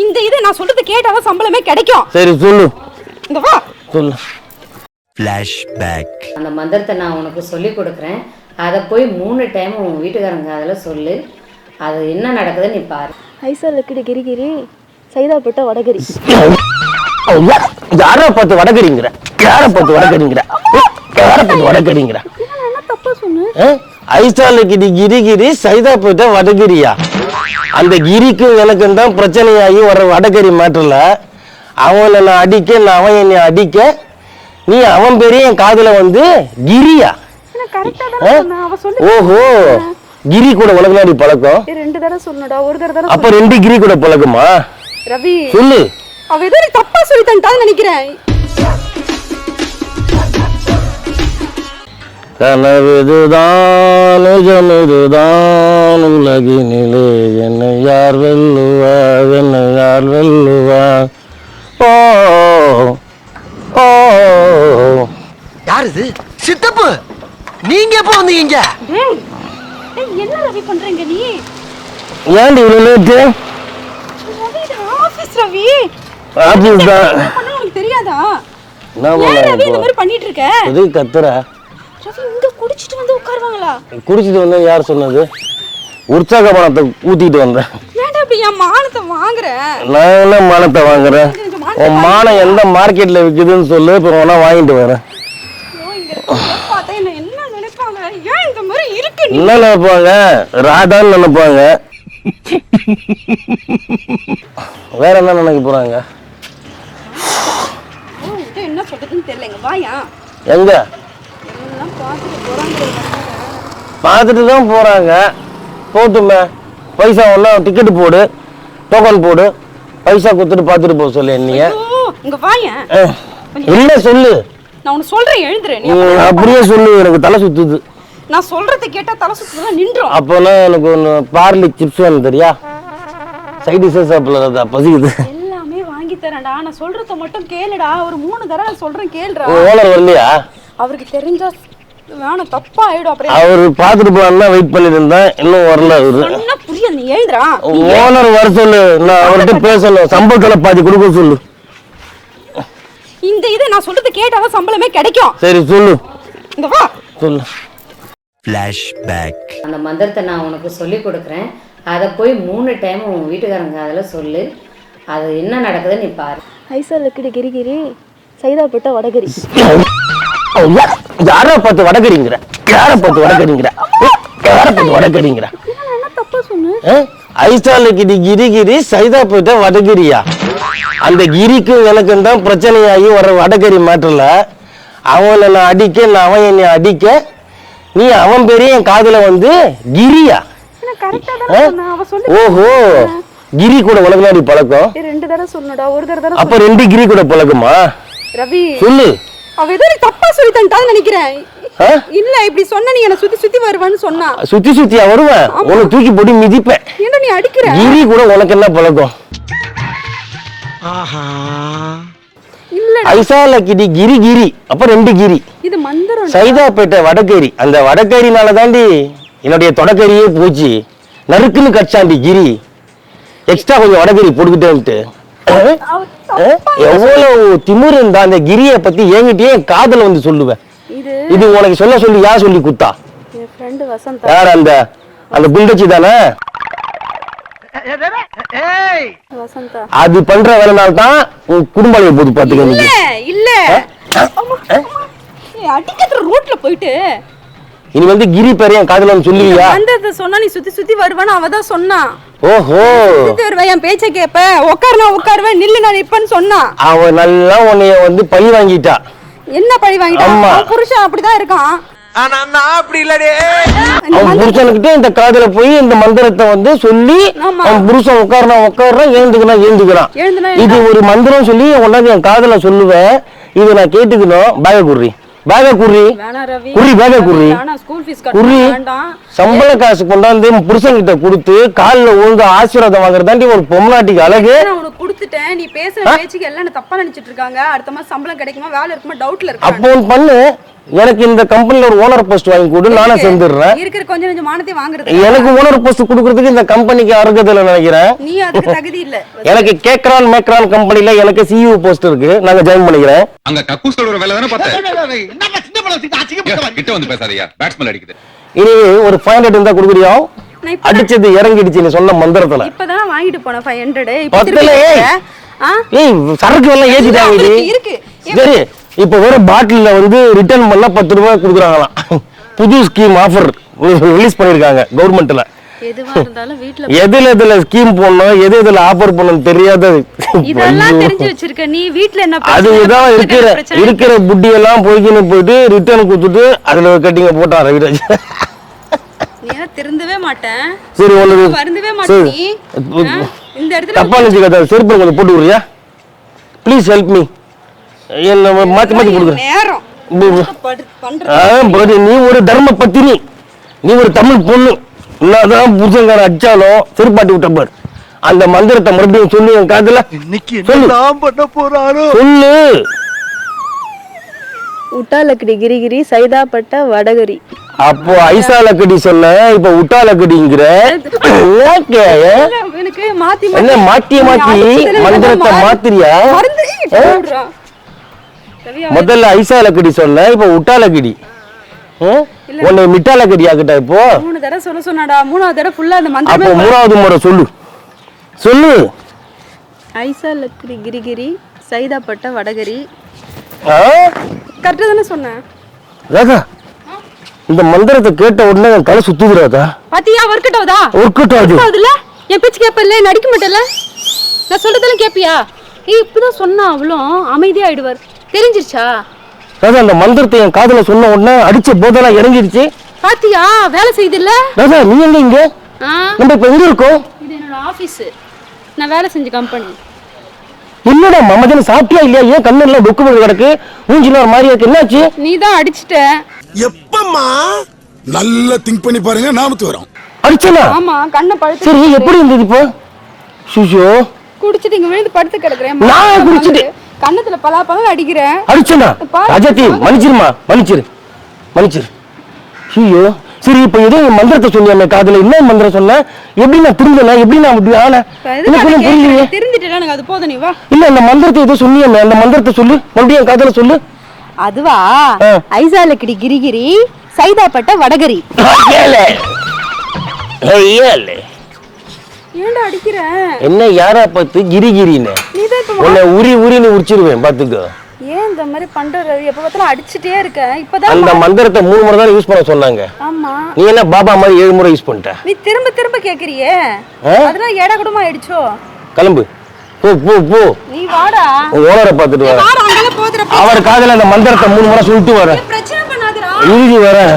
இந்த இதை நான் சொல்றது கேட்டாதான் சம்பளமே கிடைக்கும். சரி சொல்லு. இந்த வா. சொல்லு. Flashback. அந்த மந்திரத்தை நான் உனக்கு சொல்லி கொடுக்குறேன். அதை போய் மூணு டைம் உன் வீட்டுக்காரங்க அதில் சொல்லு. அது என்ன நடக்குதுன்னு நீ பாரு. ஐசா லக்கிடி கிரிகிரி சைதாப்பேட்ட வடகரி. யாரை பார்த்து வடகரிங்கிற? யாரை பார்த்து வடகரிங்கிற? யாரை பார்த்து வடகரிங்கிற? என்ன தப்பா சொன்ன? ஐசாலுக்கு கிரிகிரி சைதாப்பேட்டை வடகிரியா? அந்த கிரிக்கும் எனக்கும் தான் பிரச்சனையாகி வர வடகரி மாற்றல. அவனை நான் அடிக்க நான் அவன் என்னை அடிக்க நீ அவன் பெரிய என் காதுல வந்து கிரியா. ஓஹோ கிரி கூட உனக்கு நாடி பழக்கம்? ஏய், ரெண்டு தடவை சொல்லணும்டா ஒரு தடவை அப்ப ரெண்டு கிரி கூட பழக்கமா? ரவி சொல்லு. அவ ஏதோ தப்பா சொல்லி தந்துட்டான்னு நினைக்கிறேன். கனவுதுதான் நிஜமிதுதான் உலகினிலே. என்னை யார் வெல்லுவா? என்னை யார் வெல்லுவா? ஓ ஓ. யார் இது சித்தப்பு! நீங்க எப்போ வந்தீங்க? என்ன ரவி பண்றீங்க நீ? ஏன்டி இவ்வளோ லேட்டு ஆபீஸ் ரவி. தான். உனக்கு தெரியாதா? என்ன ஏன் ரவி இந்த பண்ண மாதிரி பண்ணிட்டு இருக்க? எதுக்கு கத்துற. ரவி இங்க குடிச்சிட்டு வந்து உட்காருவாங்களா? குடிச்சிட்டு வந்தேன் யார் சொன்னது? உற்சாக பணத்தை ஊத்திட்டு வந்தேன். ஏன்டா இப்படி என் மானத்தை வாங்குற? நான் என்ன மானத்தை வாங்குறேன்? உன் மானம் எந்த மார்க்கெட்ல விக்குதுன்னு சொல்லு இப்போ வேணா வாங்கிட்டு வரேன். என்ன நினைப்பாங்க? என்ன நினைப்பாங்க? ராதான்னு நினைப்பாங்க. வேற என்ன நினைக்க போறாங்க? என்ன சொல்றதுன்னு தெரியலங்க வாயா. எங்க? பார்த்துட்டு தான் போறாங்க. போட்டுமே. பைசா ஒன்றா டிக்கெட் போடு. டோக்கன் போடு. பைசா கொடுத்துட்டு பார்த்துட்டு போக சொல்லு என்னைய. அஹ், இல்ல சொல்லு? நான் உனக்கு சொல்றேன் நீ அப்படியே சொல்லு எனக்கு தலை சுத்துது. நான் சொல்றதை கேட்டா தலை சுத்துதான் நின்றோம் அப்போனா எனக்கு ஒன்று பார்லி சிப்ஸ் வேணும் தெரியா? சைடு டிஷ்ஷஸ் சாப்பிடல பசிக்குது. எல்லாமே வாங்கி தரேன்டா. நான் சொல்றத மட்டும் கேளுடா. ஒரு மூணு தடவை சொல்றேன் கேளுடா. ஓனர் வரலையா? அவருக்கு தெரிஞ்சா வேணாம் தப்பா ஆயிடும் அப்புறம் அவர் பார்த்துட்டு போலான்னு தான் வெயிட் பண்ணிட்டு இருந்தேன் இன்னும் வரல அவரு. சொன்னா புரியாது நீ எழுதுறா ஓனர் வர சொல்லு நான் அவர்கிட்ட பேசணும். சம்பளத்துல பாதி கொடுக்க சொல்லு. இந்த இதை நான் சொல்றது கேட்டாதான் சம்பளமே கிடைக்கும். சரி சொல்லு. இந்த வா. சொல்லு. Flashback. அந்த மந்திரத்தை நான் உனக்கு சொல்லி கொடுக்குறேன். அதை போய் மூணு டைம் உன் வீட்டுக்காரங்க அதில் சொல்லு. அது என்ன நடக்குதுன்னு நீ பாரு. ஐசா லக்கிடி கிரிகிரி சைதாப்பேட்ட வடகரி. யாரை பார்த்து வடகரிங்கிற யாரை பார்த்து வடகரிங்கிற யாரை பார்த்து வடகரிங்கிற என்ன தப்பா சொன்ன ஐசாலுக்கு கிரிகிரி சைதாப்பேட்டை வடகிரியா? அந்த கிரிக்கும் எனக்கும் தான் பிரச்சனையாகி வர வடகரி மாற்றல. அவனை நான் அடிக்க நான் அவன் என்னை அடிக்க நீ அவன் பெரிய என் காதுல வந்து கிரியா? ஓஹோ கிரி கூட உனக்கு நாடி பழக்கம்? ரெண்டு தடவை சொல்லணும்டா ஒரு தடவை அப்ப ரெண்டு கிரி கூட பழக்கமா? ரவி. சொல்லு. அவ ஏதோ தப்பா சொல்லி தந்துட்டான்னு நினைக்கிறேன்? இல்ல இப்படி சொன்ன நீ என்ன சுத்தி சுத்தி வருவான்னு சொன்னா. சுத்தி சுத்தியா வருவேன். உன்னை தூக்கி போட்டு மிதிப்பேன். ஏன்டா நீ அடிக்கிற? கிரி கூட உனக்கு என்ன பழக்கம்? ஆஹா. இல்ல ஐசால கிரி கிரி கிரி அப்ப ரெண்டு கிரி. இது மந்திரம். சைதாப்பேட்டை வடக்கேரி. அந்த வடக்கேரினால தாண்டி என்னுடைய தொடக்கரியே போச்சு. நறுக்குன்னு கச்சாண்டி கிரி. எக்ஸ்ட்ரா கொஞ்சம் வடகரி போட்டுக்கிட்டேன்ட்டு எவ்வளவு திமிரு இருந்தா அந்த கிரியை பத்தி என்கிட்டயே என் காதல வந்து சொல்லுவேன். இது உனக்கு சொல்ல சொல்லி யார் சொல்லி குத்தா யார் அந்த அந்த குண்டச்சி தானே? அது பண்ற வேலைனால தான் உன் குடும்ப அழிய போது பாத்துக்க இல்ல அடிக்கிற ரோட்ல போயிட்டு. இனி வந்து கிரி பேரையும் என் காதுல வந்து சொல்லுவியா? வந்ததை சொன்னா நீ சுத்தி சுத்தி வருவான்னு அவ தான் சொன்னா ஓஹோ. என் பேச்ச கேப்ப. உட்காருனா உட்காருவேன் நில்லு நான் நிப்பேன்னு சொன்னா. அவன் நல்லா உன்னைய வந்து பழி வாங்கிட்டா. என்ன பழி. அவன் புருஷன் அப்படிதான் இருக்கான். ஆனா நான் அப்படி இல்லடே. அவன் புருஷனுக்கிட்ட இந்த காதுல போய் இந்த மந்திரத்தை வந்து சொல்லி. அவன் புருஷன் உட்காரனா உட்காடுறான் ஏந்துக்கிறான். ஏந்துக்கிறான் இது ஒரு மந்திரம் சொல்லி உடனே என் காதுல சொல்லுவேன். இது நான் கேட்டுக்கணும். பேக குர்ரி பேக குர்ரி. குர்ரி பேக குர்ரி. வேணாம் ஸ்கூல் ஃபீஸ் குர்ரி சம்பள காசு கொண்டாந்து புருஷன் கிட்ட கொடுத்து காலில் விழுந்து ஆசீர்வாதம் வாங்குறதாண்டி ஒரு பொம்னாட்டிக்கு அழகு. நான் உனக்கு கொடுத்துட்டேன். நீ பேசுற பேச்சுக்கு எல்லாம் தப்பா நினைச்சிட்டு இருக்காங்க? அடுத்த மாசம் சம்பளம் கிடைக்குமா? வேலை இருக்குமா? டவுட்ல அப்போ இருக்காங்க. ஒன்று பண்ணு. எனக்கு இந்த கம்பெனில ஒரு ஓனர் போஸ்ட் வாங்கி கொடு நானே செஞ்சிடுறேன். இருக்கிற கொஞ்சம் கொஞ்சம் மானத்தை வாங்குறது எனக்கு ஓனர் போஸ்ட் கொடுக்கறதுக்கு இந்த கம்பெனிக்கு அருகதில்லை நினைக்கிறேன். நீ அதுக்கு தகுதி இல்ல. எனக்கு கேக்ரான் மேக்ரான் கம்பெனில எனக்கு சிஇஓ போஸ்ட் இருக்கு. நாங்க ஜாயின் பண்ணிக்கிறேன். அங்க கக்கூஸ் கழுவுற வேலை தானே பார்த்தேன். கிட்ட வந்து பேசாதயா பேட்ஸ்மேன் அடிக்குது. இனி ஒரு ஃபைவ் ஹண்ட்ரட் இருந்தா கொடுக்குறியா? அடிச்சது இறங்கிடுச்சு நீ சொன்ன மந்திரத்துல. இப்பதான் வாங்கிட்டு போனேன் ஃபைவ் ஹண்ட்ரட் இப்ப சரக்கு எல்லாம் ஏத்திட்டாங்க இருக்கு. சரி இப்ப வேற பாட்டில்ல வந்து ரிட்டர்ன் பண்ணா பத்து ரூபாய் கொடுக்குறாங்களாம். புது ஸ்கீம் ஆஃபர் ரிலீஸ் பண்ணிருக்காங்க கவர்மெண்ட்ல எதுவா இருந்தாலும் வீட்ல எதுல எதுல ஸ்கீம் போடணும் எது எதுல ஆஃபர் பண்ணணும் தெரியாத அது இதான் இருக்கிற? இருக்கிற புட்டி எல்லாம் போய்க்கின்னு போயிட்டு ரிட்டர்ன் கொடுத்துட்டு அதுல கட்டிங்க போட்டான் ரவிராஜ். திருந்தவே மாட்டேன். சரி ஒண்ணு வருந்தவே. மாட்டேன்? இந்த இடத்துல தப்பா நினைச்சுக்காத. செருப்பு கொஞ்சம் போட்டு விடுறியா? ப்ளீஸ் ஹெல்ப் மீ என்ன மாத்தி மாத்தி கொடுக்குறேன். நீ ஒரு தர்ம பத்தினி நீ ஒரு தமிழ் பொண்ணு. என்னதான் புருஷங்கார அடிச்சாலும் செருப்பாட்டி விட்ட பாரு. அந்த மந்திரத்தை மறுபடியும் சொல்லு என் காதுல. சொல்லு. பண்ண போறாரோ சொல்லு. உட்டாலக்கடி கிரிகிரி சைதாப்பட்ட வடகரி. அப்போ ஐசாலக்கடி சொன்ன இப்ப உட்டாலக்கடிங்கிற ஓகே என்ன மாத்தி மாத்தி மந்திரத்தை மாத்திரியா முதல்ல ஐசாலக்கடி சொன்ன இப்ப உட்டாலக்கடி. ஆ? உன்னை மிட்டாலக்கடி ஆக்கிட்டா இப்போ? மூணு தடவை சொல்ல சொன்னாடா. மூணாவது தடவை ஃபுல்லா அந்த அப்போ மந்திரமே மூணாவது முறை சொல்லு. சொல்லு. ஐசாலக்கடி கிரிகிரி சைதாப்பட்ட வடகரி. ஆ? கரெக்டா தானே சொன்னேன். ராதா இந்த மந்திரத்தை கேட்ட உடனே என் தலை சுத்துது ராதா பாத்தியா ஒர்க் ஆகுதா? ஒர்க் அவுட் ஆகுது. ஆகுதுல்ல? என் பேச்சு கேப்பல்ல? நடிக்க மாட்டேல்ல? நான் சொல்றதெல்லாம் கேப்பியா? ஏய் இப்பதான் சொன்னா அவளும் அமைதியாயிடுவார். தெரிஞ்சிருச்சா? ராதா அந்த மந்திரத்தை என் காதுல சொன்ன உடனே அடிச்ச போதெல்லாம் இறங்கிடுச்சு பாத்தியா? வேலை செய்யுதுல்ல ராதா நீ எங்க இங்க? ஆ. நம்ம இப்ப எங்க இருக்கோம்? இது என்னோட ஆபீஸ். நான் வேலை செஞ்ச கம்பெனி. என்னடா மமதன சாப்பிட்டியா இல்லையா? ஏன் கண்ணு எல்லாம் புக்கு பண்ணி கிடக்கு? மூஞ்சில ஒரு மாதிரி இருக்கு. என்னாச்சு? நீ தான் அடிச்சிட்ட. எப்பம்மா? நல்லா திங்க் பண்ணி பாருங்க நாமத்து வரோம். அடிச்சனா? ஆமா கண்ணை பழுத்து சரி எப்படி இருந்தது இப்போ? சுஷோ குடிச்சிட்டு இங்க விழுந்து படுத்து கிடக்குறேன். நான் குடிச்சிட்டு? கண்ணத்துல பலா பழம் அடிக்கிறேன். அடிச்சனா பாரு. ராஜாத்தி மன்னிச்சிருமா? மன்னிச்சிரு. மன்னிச்சிரு. ஐயோ. சரி இப்போ ஏதோ மந்திரத்தை சொன்னியாமே காதுல என்ன மந்திரம் சொன்ன? எப்படி நான் திருந்தல எப்படி நான் இப்படி ஆனேன் எனக்கு ஒன்றும் புரியலையே. எனக்கு? அது போதும் நீ வா. இல்ல அந்த மந்திரத்தை ஏதோ சொன்னியாமே அந்த மந்திரத்தை சொல்லு. மறுபடியும் காதுல சொல்லு. அதுவா. ஐசாலக்கிடி கிரிகிரி சைதாப்பட்ட வடகரி. ஏலே ஏலே ஏன்டா அடிக்கிற? என்ன யாரா பார்த்து கிரிகிரின்னு? உன்னை உரி உரின்னு உரிச்சிருவேன் பாத்துக்கோ. ஏன் இந்த மாதிரி பண்ற ரவி? எப்ப பார்த்தாலும் அடிச்சிட்டே இருக்க. இப்பதான் அந்த மந்திரத்தை மூணு முறை தான் யூஸ் பண்ண சொன்னாங்க. ஆமா. நீ என்ன பாபா மாதிரி ஏழு முறை யூஸ் பண்ணிட்ட? நீ திரும்ப திரும்ப கேக்குறியே? அதெல்லாம் ஏடா கூடமா ஆயிடுச்சோ? கிளம்பு. போ போ போ. நீ வாடா. ஓனரை பார்த்துட்டு வர அவர் காதுல அந்த மந்திரத்தை மூணு முறை சொல்லிட்டு வரேன் பிரச்சனை பண்ணாதடா. இறுதி வரேன்